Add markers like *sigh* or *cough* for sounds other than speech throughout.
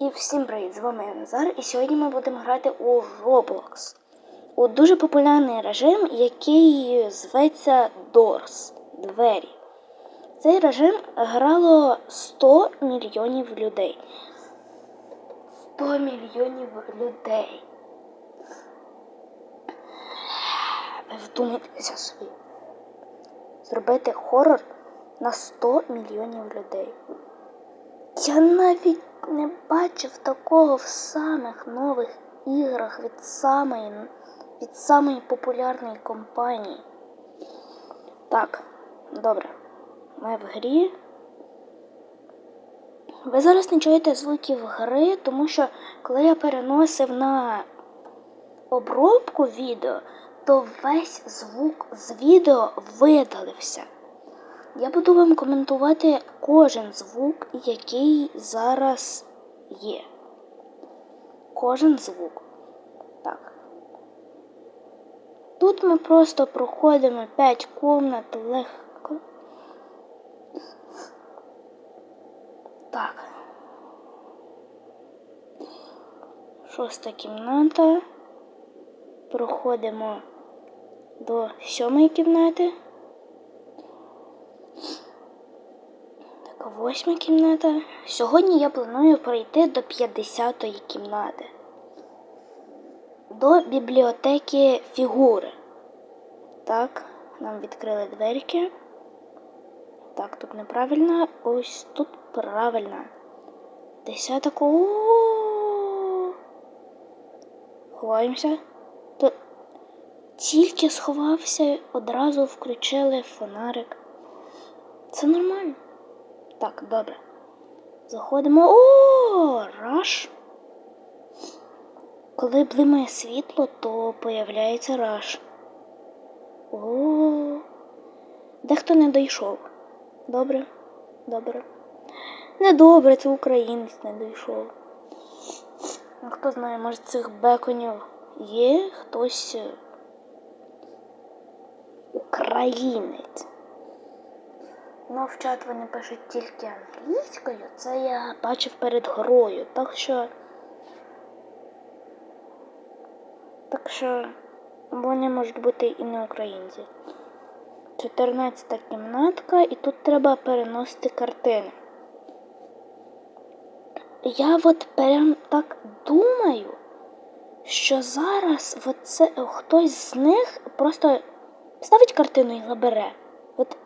І всім привіт! З вами я Назар, і сьогодні ми будемо грати у Roblox. У дуже популярний режим, який зветься Doors Двері. Цей режим грало 100 мільйонів людей. 100 мільйонів людей. Вдумайтеся собі. Зробити хорор на 100 мільйонів людей. Я навіть не бачив такого в самих нових іграх від самої, від самої популярної компанії. Так, добре. Ми в грі. Ви зараз не чуєте звуків гри, тому що коли я переносив на обробку відео, то весь звук з відео видалився. Я буду вам коментувати кожен звук, який зараз є. Кожен звук. Так. Тут ми просто проходимо 5 комнат легко. Так. Шоста кімната. Проходимо до сьомої кімнати. Так, восьма кімната. Сьогодні я планую пройти до 50-ї кімнати. До бібліотеки фігури. Так, нам відкрили дверки. Так, тут неправильно. Ось тут правильно. Десята. Ховаємося. Тут тільки сховався, одразу включили фонарик. Це нормально. Так, добре. Заходимо. О, раш. Коли блимає світло, то появляється раш. О, дехто не дійшов. Добре, добре. Не добре, це українець не дійшов. Ну, Хто знає, може цих беконів є хтось е, українець. Ну, в чат вони пишуть тільки англійською, це я бачив перед грою, так що. Так що вони можуть бути і не українці. 14 кімнатка, і тут треба переносити картини. Я от прям так думаю, що зараз от хтось з них просто ставить картину і забере. От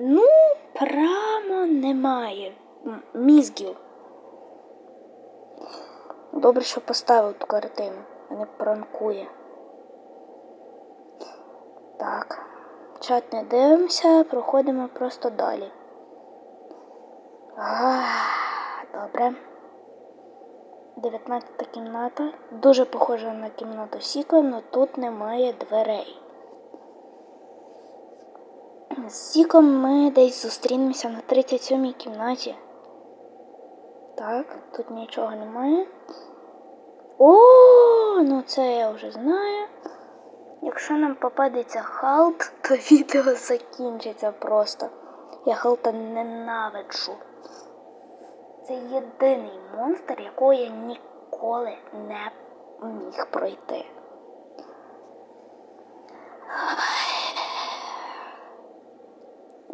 Ну, прямо немає мізгів. Добре, що поставив ту картину, а не пранкує. Так, чат не дивимося, проходимо просто далі. Ах, добре. 19 кімната. Дуже похожа на кімнату Сіка, але тут немає дверей. З Сіком ми десь зустрінемося на 37-й кімнаті. Так, тут нічого немає. О, ну це я вже знаю. Якщо нам попадеться халт, *laughs* то відео закінчиться просто. Я халта ненавиджу. Це єдиний монстр, якого я ніколи не міг пройти.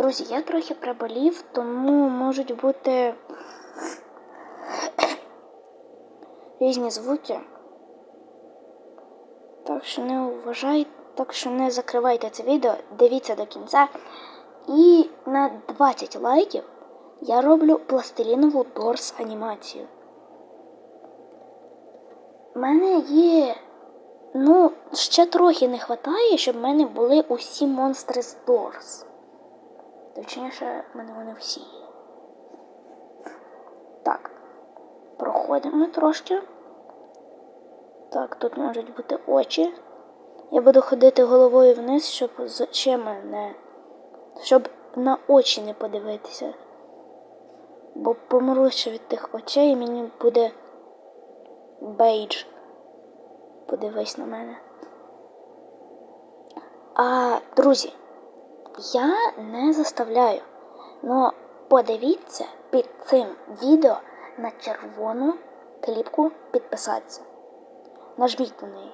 Друзі, я трохи приболів, тому можуть бути різні звуки. Так що не вважайте, так що не закривайте це відео, дивіться до кінця. І на 20 лайків я роблю пластилінову Дорс анімацію. У мене є. Ну, ще трохи не вистачає, щоб в мене були усі монстри з Дорс. Точніше, в мене вони всі. Так, проходимо трошки. Так, тут можуть бути очі. Я буду ходити головою вниз, щоб з очима не. щоб на очі не подивитися. Бо помру ще від тих очей і мені буде бейдж. Подивись на мене. А, друзі, я не заставляю. Но подивіться під цим відео на червону кліпку підписатися. Нажміть на неї.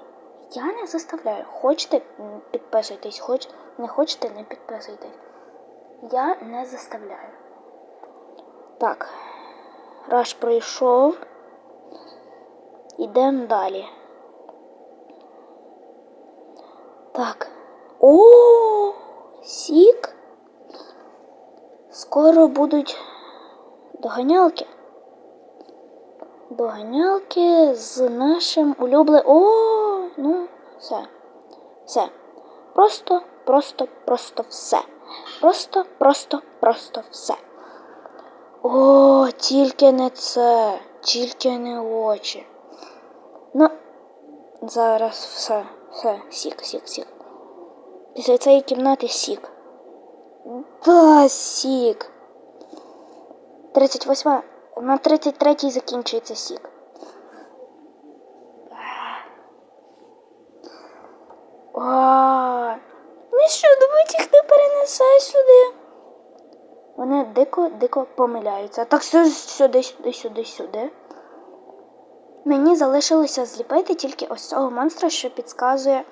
Я не заставляю. Хочете підписуйтесь, хоч не хочете, не підписуйтесь. Я не заставляю. Так, раш пройшов. Ідемо далі. Так. О, сік. Скоро будуть доганялки. Доганялки з нашим улюбленим. О, ну, все. Все. Просто, просто, просто все. Просто, просто, просто все. О, тільки не це, тільки не очі. Ну, зараз все, все, сік, сік, сік. Після цієї кімнати сік. Да, сік. 38. На 33 закінчується сік. А, ну що, думаєте, їх не перенесе сюди? Вони дико-дико помиляються. Так сю- сюди, сюди, сюди, сюди. Мені залишилося зліпити тільки ось цього монстра, що підказує.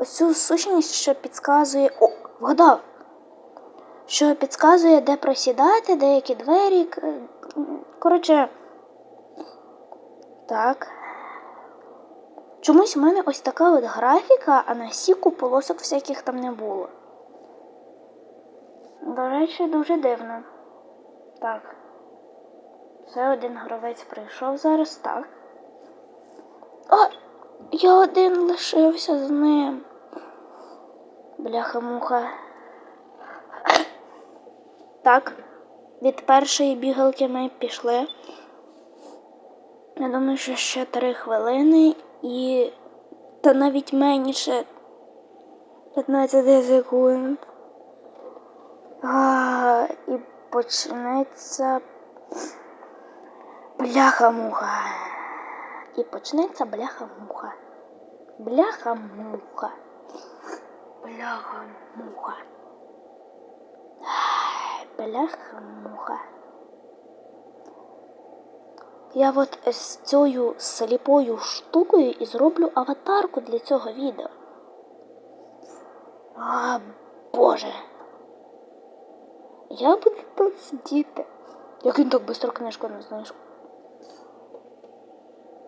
Ось цю сущність, що підказує. О, вгадав! Що підказує, де просідати, деякі двері. Коротше. Так. Чомусь у мене ось така от графіка, а на сіку полосок всяких там не було. До речі, дуже дивно. Так. Все один гравець прийшов зараз, так. О! Я один лишився з ним. Бляха-муха. Так, від першої бігалки ми пішли. Я думаю, що ще три хвилини і. Та навіть менше 15 секунд. А, і почнеться бляха-муха. І почнеться бляха-муха. Бляха-муха. Бляха-муха. Ай, Бляха-муха. Я от з цією сліпою штукою і зроблю аватарку для цього відео. А, Боже. Я буду тут сидіти. Як він так швидко книжку не знаєш.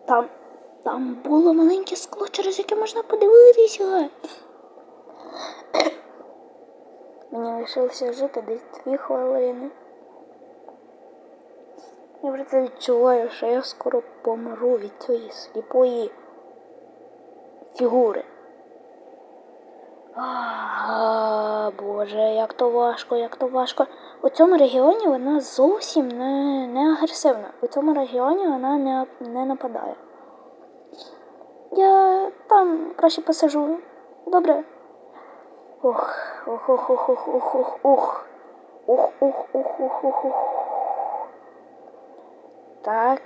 Там, там було маленьке скло, через яке можна подивитися. Мені лишилося жити десь дві хвилини. Я вже це відчуваю, що я скоро помру від цієї сліпої фігури. А, Боже, як то важко, як то важко. У цьому регіоні вона зовсім не, не агресивна. У цьому регіоні вона не, не нападає. Я там краще посижу. Добре. Ох, ох, ох, ох, ох, ох, ох, ох. Ох, ох, ох, ох, ох, ох. Так.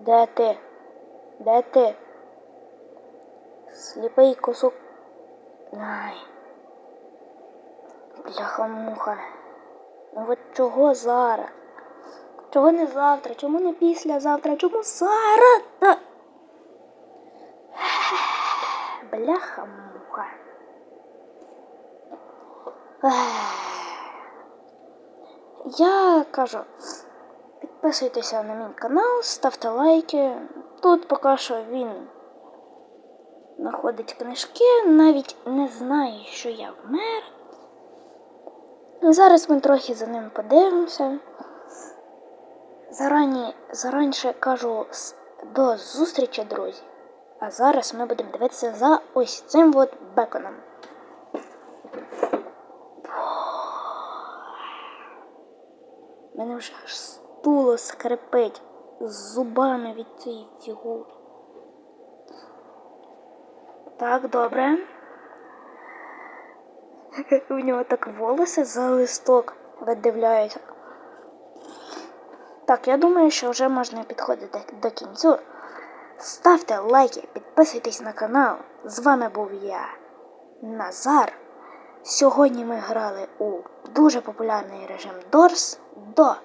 Де ти? Де ти? Сліпий кусок. Ай. Бляха-муха. Ну от чого зараз? Чого не завтра? Чому не післязавтра? Чому зараз? Та... Бляха-муха. Я кажу, підписуйтеся на мій канал, ставте лайки. Тут поки що він знаходить книжки, навіть не знає, що я вмер. Зараз ми трохи за ним подивимося. Зарані, заранше кажу до зустрічі, друзі. А зараз ми будемо дивитися за ось цим от беконом. У мене вже аж стуло скрипить з зубами від цієї фігури. Так, добре. *laughs* У нього так волоси за листок видивляються. Так, я думаю, що вже можна підходити до кінцю. Ставте лайки, підписуйтесь на канал. З вами був я, Назар. Сьогодні ми грали у дуже популярний режим Doors до